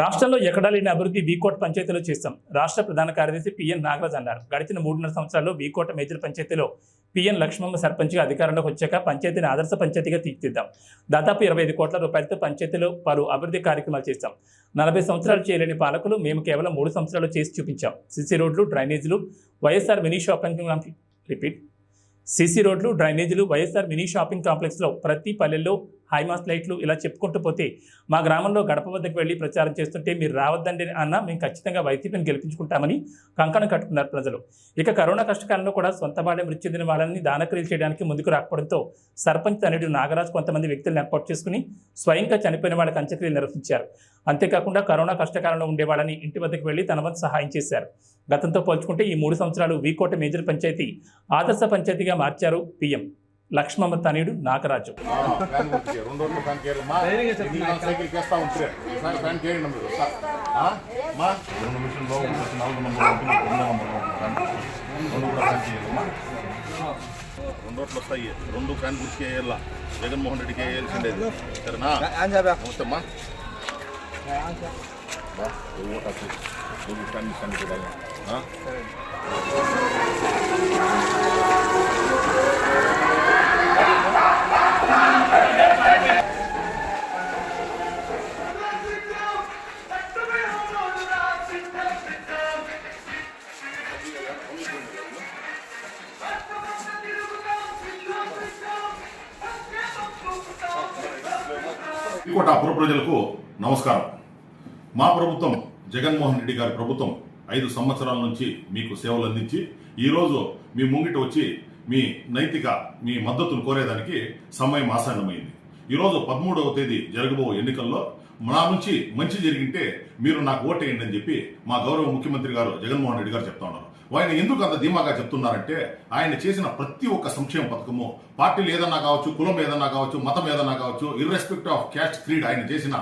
రాష్ట్రంలో ఎక్కడా లేని అభివృద్ధి వీకోట పంచాయతీలో చేస్తాం. రాష్ట్ర ప్రధాన కార్యదర్శి పిఎన్ నాగరాజ్ అన్నారు. గడిచిన మూడున్నర సంవత్సరాల్లో వీకోట మేజర్ పంచాయతీలో పిఎన్ లక్ష్మమ్మ సర్పంచ్గా అధికారంలోకి వచ్చాక పంచాయతీని ఆదర్శ పంచాయతీగా తీర్చిదిద్దాం. దాదాపు ఇరవై ఐదు కోట్ల రూపాయలతో పంచాయతీలో పలు అభివృద్ధి కార్యక్రమాలు చేస్తాం. నలభై సంవత్సరాలు చేయలేని పాలకులు మేము కేవలం మూడు సంవత్సరాలు చేసి చూపించాం. సిసి రోడ్లు డ్రైనేజీలు YSR mini shopping repeat. CC రోడ్లు డ్రైనేజీలు వైఎస్ఆర్ మినీ షాపింగ్ కాంప్లెక్స్లో ప్రతి పల్లెల్లో హైమాస్ లైట్లు ఇలా చెప్పుకుంటూ పోతే మా గ్రామంలో గడప వద్దకు వెళ్ళి ప్రచారం చేస్తుంటే మీరు రావద్దండి అన్న మేము ఖచ్చితంగా వైసీపీని గెలిపించుకుంటామని కంకణం కట్టుకున్నారు ప్రజలు. ఇక కరోనా కష్టకాలంలో కూడా సొంత బాడే మృతి చెందిన వాళ్ళని దానక్రియలు చేయడానికి ముందుకు రాకపోవడంతో సర్పంచ్ తనయుడు నాగరాజ్ కొంతమంది వ్యక్తులను ఏర్పాటు చేసుకుని స్వయంగా చనిపోయిన వాళ్ళకి అంత్యక్రియలు నిర్వహించారు. అంతేకాకుండా కరోనా కష్టకాలంలో ఉండే వాళ్ళని ఇంటి వద్దకు వెళ్ళి తన వంతు సహాయం చేశారు. గతంతో పోల్చుకుంటే ఈ మూడు సంవత్సరాలు వీకోట మేజర్ పంచాయతీ ఆదర్శ పంచాయతీగా మార్చారు పిఎం. లక్ష్మమ్మ తనయుడు నాగరాజు రెండు రోడ్లు వస్తాయి రెండు ఫ్యాన్ గుర్తు చేయాల జగన్మోహన్ రెడ్డికి వేయాల్సిండేది. సరేనా? నమస్తే అమ్మా ఫ్యాన్ చూడాలి కోట అపుర ప్రజలకు నమస్కారం. మా ప్రభుత్వం జగన్మోహన్ రెడ్డి గారి ప్రభుత్వం ఐదు సంవత్సరాల నుంచి మీకు సేవలు అందించి ఈరోజు మీ ముంగిట వచ్చి మీ నైతిక మీ మద్దతును కోరేదానికి సమయం ఆసన్నమైంది. ఈరోజు పదమూడవ తేదీ జరగబో ఎన్నికల్లో నా నుంచి మంచి జరిగింటే మీరు నాకు ఓటేయండి అని చెప్పి మా గౌరవ ముఖ్యమంత్రి గారు జగన్మోహన్ రెడ్డి గారు చెప్తా ఉన్నారు. ఆయన ఎందుకు అంత ధీమాగా చెప్తున్నారంటే ఆయన చేసిన ప్రతి ఒక్క సంక్షేమ పథకము పార్టీలు ఏదన్నా కావచ్చు కులం ఏదన్నా కావచ్చు మతం ఏదన్నా కావచ్చు ఇర్రెస్పెక్ట్ ఆఫ్ క్యాస్ట్ క్రీడ్ ఆయన చేసిన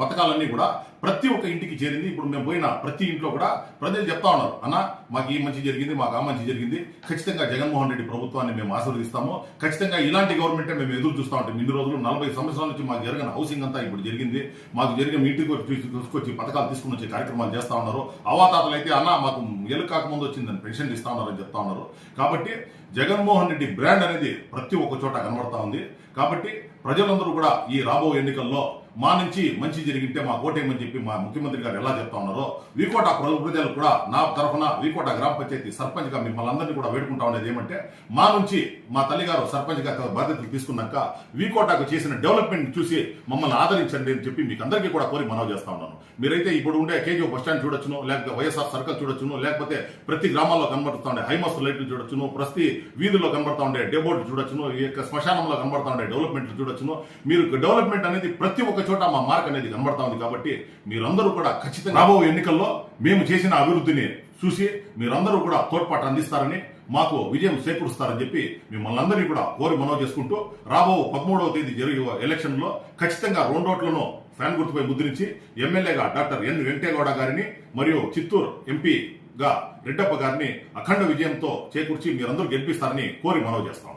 పథకాలన్నీ కూడా ప్రతి ఒక్క ఇంటికి చేరింది. ఇప్పుడు మేము పోయిన ప్రతి ఇంట్లో కూడా ప్రజలు చెప్తా ఉన్నారు. అన్న మాకు ఈ మంచి జరిగింది మాకు ఆ మంచి జరిగింది. ఖచ్చితంగా జగన్మోహన్ రెడ్డి ప్రభుత్వాన్ని మేము ఆశీర్వదిస్తాము. ఖచ్చితంగా ఇలాంటి గవర్నమెంటే మేము ఎదురు చూస్తూ ఉంటాం. ఇన్ని రోజులు నలభై సంవత్సరాల నుంచి మాకు జరిగిన హౌసింగ్ అంతా ఇప్పుడు జరిగింది. మాకు జరిగిన మీ ఇంటికి తీసుకొచ్చి పథకాలు తీసుకుని వచ్చే కార్యక్రమాలు చేస్తా ఉన్నారు. అవాతాతలు అయితే అన్న మాకు ఎలు కాకముందు వచ్చిందని పెన్షన్ ఇస్తా ఉన్నారని చెప్తా ఉన్నారు. కాబట్టి జగన్మోహన్ రెడ్డి బ్రాండ్ అనేది ప్రతి ఒక్క చోట కనబడతా ఉంది. కాబట్టి ప్రజలందరూ కూడా ఈ రాబో ఎన్నికల్లో మా నుంచి మంచి జరిగింటే మా కోటేమని చెప్పి మా ముఖ్యమంత్రి గారు ఎలా చెప్తా ఉన్నారో వీకోట ప్రజలు కూడా నా తరఫున వీకోట గ్రామ పంచాయతీ సర్పంచ్గా మిమ్మల్ని అందరినీ కూడా వేడుకుంటా ఉండేది ఏమంటే మా నుంచి మా తల్లిగారు సర్పంచ్గా బాధ్యతలు తీసుకున్నాక వీకోటకు చేసిన డెవలప్మెంట్ చూసి మమ్మల్ని ఆదరించండి అని చెప్పి మీకు అందరికీ కూడా కోరి మనవి చేస్తా ఉన్నాను. మీరైతే ఇప్పుడు ఉండే కేజీ బస్ స్టాండ్ చూడొచ్చును లేకపోతే వైఎస్ఆర్ సర్కిల్ చూడొచ్చును లేకపోతే ప్రతి గ్రామాల్లో కనబడుతూ ఉండే హైమాస్ లైట్లు చూడొచ్చును ప్రతి వీధుల్లో కనబడుతూ ఉండే డేబోర్డు చూడొచ్చును ఈ యొక్క శ్మశానంలో కనబడుతూ ఉండే డెవలప్మెంట్ చూడొచ్చును. మీరు డెవలప్మెంట్ అనేది ప్రతి ఒక్క చోట మా మార్క్ అనేది కనబడతా ఉంది కాబట్టి మీరందరూ కూడా ఖచ్చితంగా రాబో ఎన్నికల్లో మేము చేసిన అభివృద్ధిని చూసి మీరందరూ కూడా తోడ్పాటు అందిస్తారని మాకు విజయం చేకూరుస్తారని చెప్పి మిమ్మల్ని అందరినీ కూడా కోరి మనవి చేసుకుంటూ రాబో పదమూడవ తేదీ జరిగే ఎలక్షన్లో ఖచ్చితంగా రెండోట్లను ఫ్యాన్ గుర్తుపై ముద్రించి ఎమ్మెల్యేగా డాక్టర్ ఎన్ వెంకటేగౌడ గారిని మరియు చిత్తూరు ఎంపీగా రెడ్డప్ప గారిని అఖండ విజయంతో చేకూర్చి మీరందరూ గెలిపిస్తారని కోరి మనవి చేస్తా